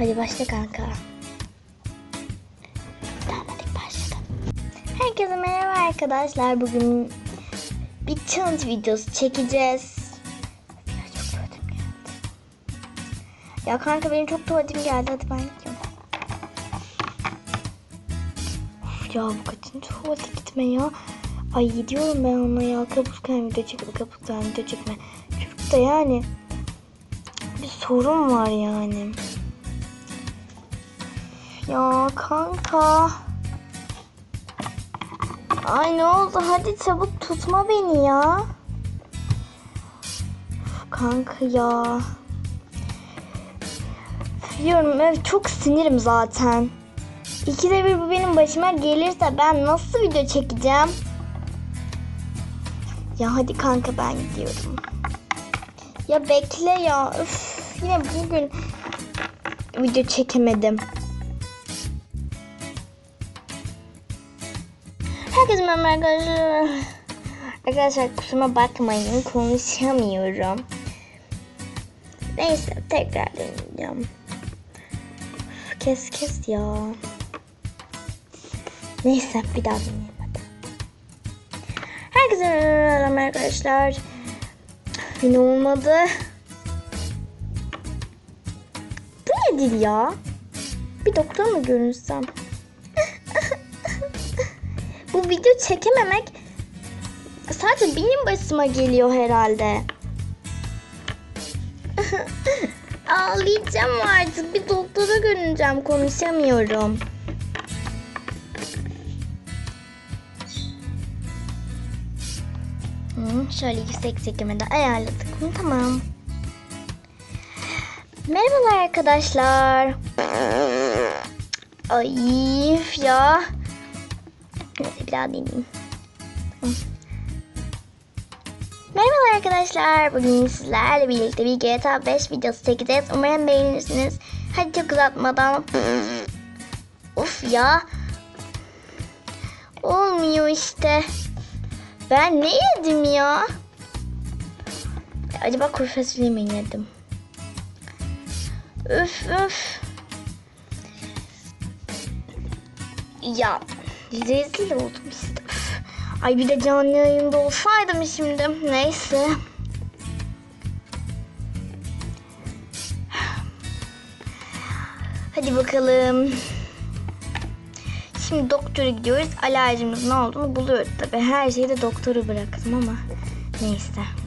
Hadi başla kanka. Tamam hadi başladım. Herkese merhaba arkadaşlar. Bugün bir challenge videosu çekeceğiz. Ya çok tuvaletim geldi. Ya kanka benim çok tuvaletim geldi. Hadi ben gidiyorum. Of ya bu kaçıncı tuvalete gitme ya. Ay gidiyorum ben ona ya. Kabuktan video çekme, kabuktan video çekme. Çocukta yani bir sorun var yani. Ya kanka. Ay ne oldu? Hadi çabuk tutma beni ya. Üf, Kanka ya. Biliyorum evet çok sinirim zaten. İkide bir bu benim başıma gelirse ben nasıl video çekeceğim? Ya hadi kanka ben gidiyorum. Ya bekle ya. Üf, yine bugün video çekemedim. Herkese merhaba arkadaşlar. Arkadaşlar kusuruma bakmayın konuşamıyorum. Neyse tekrar deneyeceğim. Kes kes ya. Neyse bir daha deneyeyim hadi. Herkese merhaba arkadaşlar. Yine olmadı. Bu nedir ya? Bir doktor mu görünsem? Bu video çekememek sadece benim başıma geliyor herhalde. Ağlayacağım artık. Bir doktora görüneceğim. Konuşamıyorum. Hı, şöyle yüksek çekimde ayarladık mı? Tamam. Merhabalar arkadaşlar. Ay ya. Bir daha deneyeyim. Merhabalar arkadaşlar. Bugün sizlerle birlikte bir GTA 5 videosu çekeceğiz. Umarım beğenirsiniz. Hadi çok uzatmadan. Of ya. Olmuyor işte. Ben ne yedim ya? Acaba kuru fasulye mi yedim? Üf üf. Ya rezil oldum işte. Ay bir de canlı yayında olsaydım şimdi. Neyse. Hadi bakalım. Şimdi doktora gidiyoruz. Alerjimiz ne olduğunu buluyoruz tabi. Her şeyi de doktoru bıraktım ama neyse.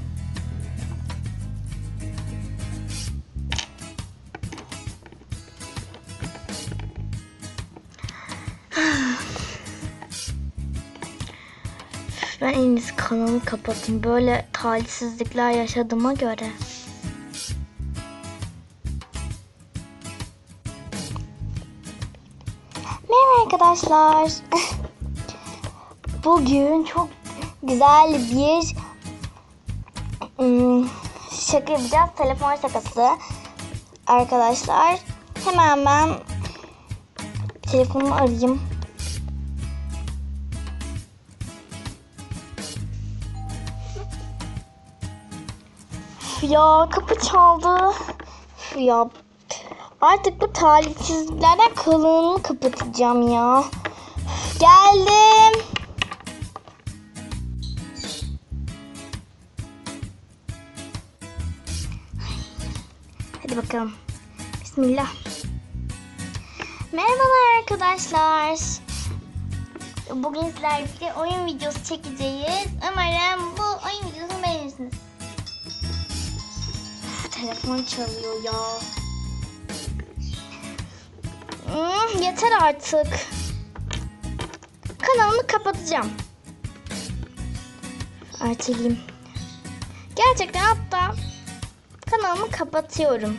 Ben en iyisi kanalımı kapatayım. Böyle talihsizlikler yaşadığıma göre. Merhaba arkadaşlar. Bugün çok güzel bir ım, şaka yapacağız. Telefon şakası. Arkadaşlar hemen ben telefonumu arayayım. Ya kapı çaldı. Ya Artık bu talihsizliklerden kanalımı kapatacağım ya. Geldim. Hadi bakalım. Bismillah. Merhabalar arkadaşlar. Bugün sizlerle oyun videosu çekeceğiz. Umarım bu oyun videosunu beğenirsiniz. Telefon çalıyor ya. Hmm, yeter artık. Kanalımı kapatacağım. Erteleyeyim. Gerçekten hatta kanalımı kapatıyorum.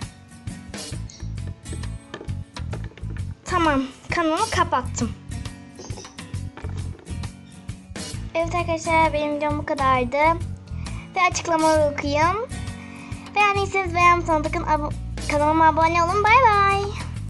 Tamam, kanalımı kapattım. Evet arkadaşlar benim videom bu kadardı. Ve açıklamaları okuyayım. Beğendiyseniz beğen butonuna bakın. Abo- kanalıma abone olun. Bay bay.